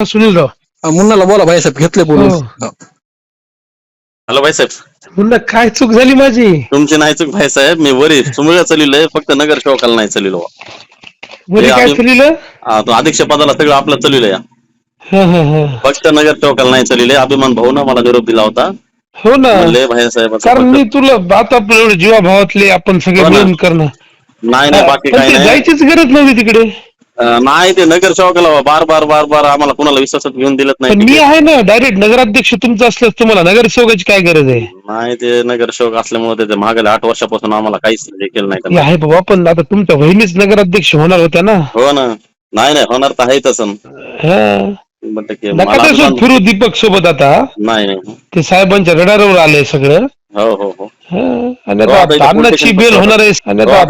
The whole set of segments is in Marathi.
सुनीलराव. हा, मुन्नाला बोला भाईसाहेब घेतले बोलून. हो. हॅलो भाईसाहेब म्हणलं काय चूक झाली माझी? तुमची नाही चूक भाईसाहेब मी वरी सुमिळा चाललोय फक्त नगर सेवकाला नाही चाललो. मध्ये काय आम्ही- केलेलं तो अध्यक्ष पदाला सगळं आपलं चाललोय. हा, हा, हा. फक्त नगर सेवकाला नाही चालले. अभिमान भाऊ ना मला निरोप दिला होता. हो ना. म्हणले भाईसाहेब असं कारण मी तुला आता आपलं एवढे जीवाभावातले आपण सगळे हो ना. मिळून करणं. नाही नाही बाकी पण काही ते नाही. जायचीच गरज नव्हती तिकडे. नाही ते नगर सेवकाला बार बार बार बार आम्हाला कुणाला विश्वासात घेऊन दिलत पण नाही मी. आहे ना डायरेक्ट नगराध्यक्ष तुमचं असल्यास तुम्हाला नगरसेवकाची काय गरज आहे नाही ते नगर सेवक असल्यामुळे ते मागल्या आठ वर्षापासून आम्हाला काहीच हे केलं नाही त्यांना. आहे बाबा पण आता तुमच्या बहिणीच नगराध्यक्ष होणार होत्या ना हो ना नाही नाही होणार तर आहे तसं हा. शंभर टक्के नका मला तसं अभिमान- फिरू दीपक सोबत आता नाही नाही ते साहेबांच्या रडारवर आलंय सगळं हो हो हा. आणि हो, आता बेल होणार आहे आणि हो, आता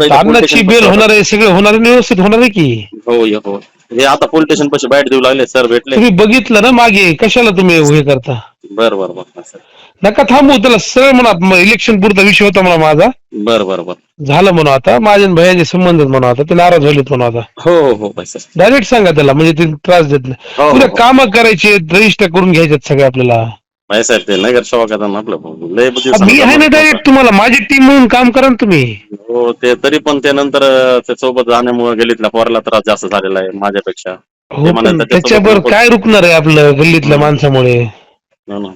बेल होणार आहे सगळं होणार आहे व्यवस्थित होणार आहे की? हो ये हो हे आता पोलीस स्टेशन पाशी बाईट देऊ लागले सर भेटले. तुम्ही बघितलं ना मागे कशाला तुम्ही हे करता? बर बर बर सर. नका थांबू त्याला सरळ म्हणा इलेक्शन पुरता विषय होता म्हणा माझा. बर बर बर. झालं म्हणा आता माझ्या आणि भैयाचे संबंध म्हणा आता ते नाराज झालेत म्हणा आता. हो हो हो भाई सर. डायरेक्ट सांगा त्याला म्हणजे ते त्रास देत नाही. हो, तुला हो. काम करायचे रजिस्टर करून घ्यायचे सगळे आपल्याला. भाई साहेब ते नगर सेवक आता ना आपलं लय बुद्धी मी आहे ना डायरेक्ट तुम्हाला माझी टीम म्हणून काम करा ना तुम्ही. हो ते तरी पण ते नंतर ते सोबत जाण्यामुळे गलीतल्या पोराला त्रास जास्त झालेला आहे माझ्यापेक्षा. हो ते म्हणाले पण त्याच्यासोबत त्याच्यावर नको. काय रुकणार आहे आपलं गल्लीतल्या माणसामुळे? हो ना.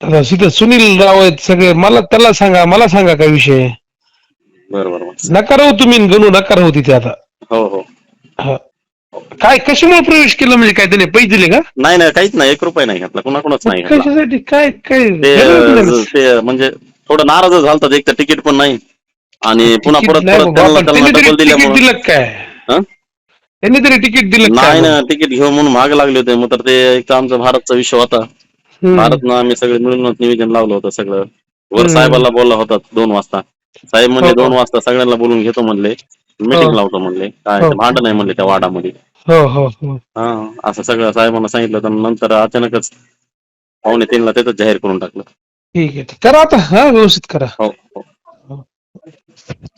आता तिथं सुनील राव आहेत सगळे मला त्याला सांगा मला सांगा काय विषय. बर बर बर. नका राहू तुम्ही गणू नका राहू तिथे आता. हो हो हा. काय कशामुळे प्रवेश केला म्हणजे काय त्याने? पैसे दिले का? नाही नाही काहीच नाही. एक रुपये नाही घेतला. कुणाकुणाच नाही घेतला. कशासाठी? काय काय? ते गरज अं, नाही. ते म्हणजे थोडं नाराज झालतात एक तर तिकीट पण नाही. आणि पुन्हा परत नाही परत त्यांना पण त्यांना त्यांनी तरी डबल तिकीट दिल्यामुळे दिलं काय? हं? त्यांनी तरी तिकीट दिलं नाही ना तिकीट घेऊन म्हणून मागे लागले होते. मग तर ते एक तर आमचा भारतचा विषय होता. भारतनं आम्ही सगळे मिळूनच निवेदन लावलं होतं सगळं. वर हम्म. साहेबाला बोलला होता दोन वाजता. साहेब म्हणले हो, हो. दोन वाजता सगळ्यांना बोलून घेतो म्हणले. हो. मीटिंग लावतो म्हणले. काय हो. भांडण आहे म्हणले त्या वाडामध्ये हो हो हो. हा असं सगळं साहेबांना सांगितलं तर नंतर अचानकच पावणे तीनला तिथं जाहीर करून टाकलं. ठीक आहे. करा आता हा व्यवस्थित करा. हो हो.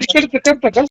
तिकीट करता का?